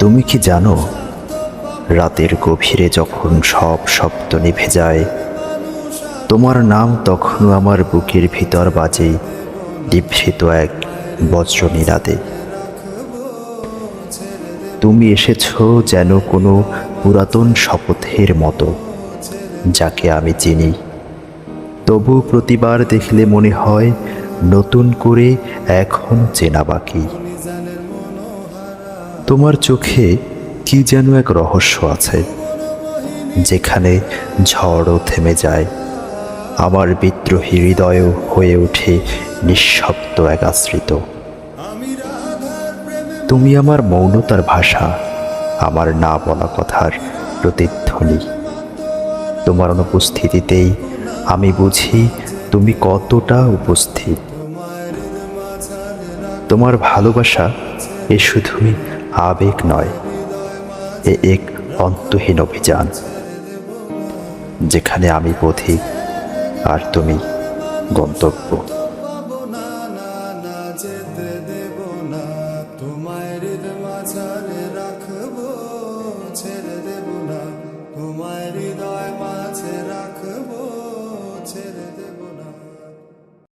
তুমি কি জানো, রাতের গভীরে যখন সব শব্দ নিভে যায়, তোমার নাম তখনও আমার বুকের ভিতর বাজে নিভৃত এক বজ্র নিরাদে তুমি এসেছ যেন কোনো পুরাতন শপথের মতো, যাকে আমি চিনি। তবু প্রতিবার দেখলে মনে হয় নতুন করে এখন চেনা বাকি। তোমার চোখে কি যেন এক রহস্য আছে, যেখানে ঝড়ও থেমে যায়। আমার বিদ্রোহী হৃদয়ও হয়ে ওঠে নিঃশব্দ এক আশ্রিত। তুমি আমার মৌনতার ভাষা, আমার না বলা কথার প্রতিধ্বনি। তোমার অনুপস্থিতিতেই আমি বুঝি তুমি কতটা উপস্থিত। তোমার ভালোবাসা এ শুধুই আবেগ নয়, এ এক অন্তহীন অভিযান, যেখানে আমি পথিক আর তুমি গন্তব্য। তোমায় হৃদ মাঝার